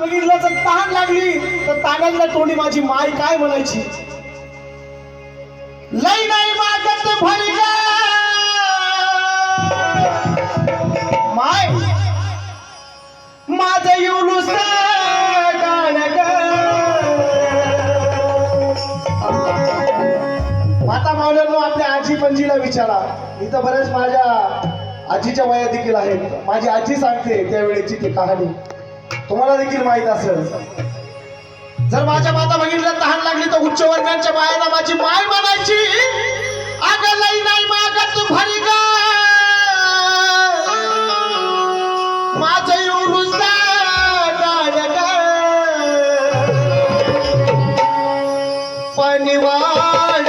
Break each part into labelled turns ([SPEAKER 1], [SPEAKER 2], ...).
[SPEAKER 1] बघितलं तर तहान लागली तर ताण्यातल्या तोंडी माझी माय काय म्हणायची? लई नाही मागत भरी माय! माझ येऊलुस माता मावल्यानो आपल्या आजी पणजीला विचारा. इथं बऱ्याच माझ्या आजीच्या वया देखील आहेत. माझी आजी सांगते त्यावेळेची ती कहाणी. तुम्हाला देखील माहीत असेल. जर माझ्या माता भगिनीला तहान लागली तर उच्च वर्गांच्या मायाला माझी माय म्हणायची अगं लई नाही तू भरी ग. माझं एवढूच पाणी माय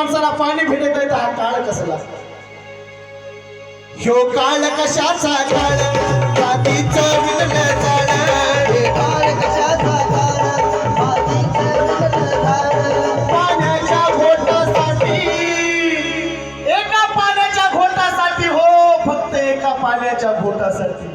[SPEAKER 1] माणसाला पाणी भेटत नाही तर हा काळ कसला? ह्यो काळ कशाचा काळ? झालं.
[SPEAKER 2] काळ कशाचा काळ? झालं.
[SPEAKER 1] पाण्याच्या घोटासाठी. एका पाण्याच्या घोटासाठी हो फक्त एका पाण्याच्या घोटासाठी.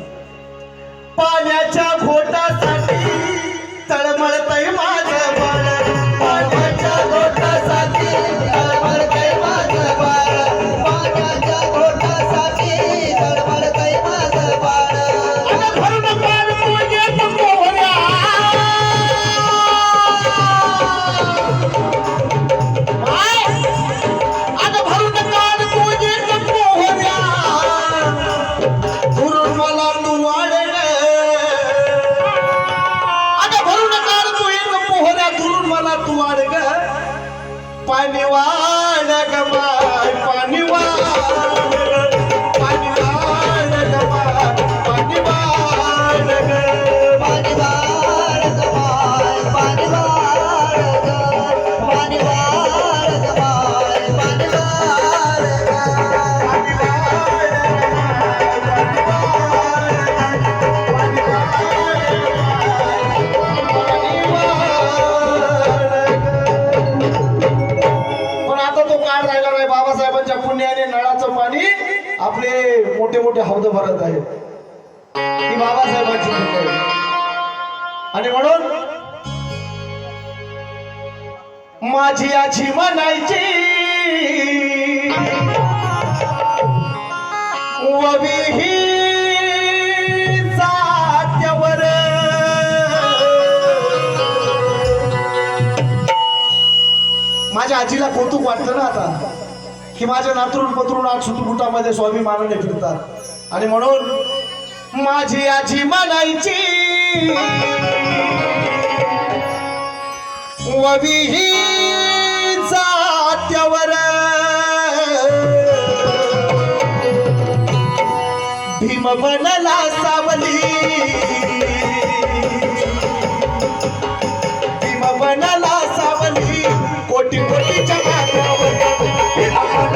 [SPEAKER 1] वाढ ग. पाणी वाढ. आपले मोठे मोठे हौद भरत आहेत. ही बाबासाहेबांची कृपा आहे. आणि म्हणून माझी आजी म्हणायची ववी ही माझ्या आजीला कौतुक वाटतं ना आता. की माझ्या नातरून पतरून आज सुटुकुटामध्ये स्वाभिमानाने फिरतात. आणि म्हणून माझी आजी म्हणायची ववी जात्यावर भीम बनला सावली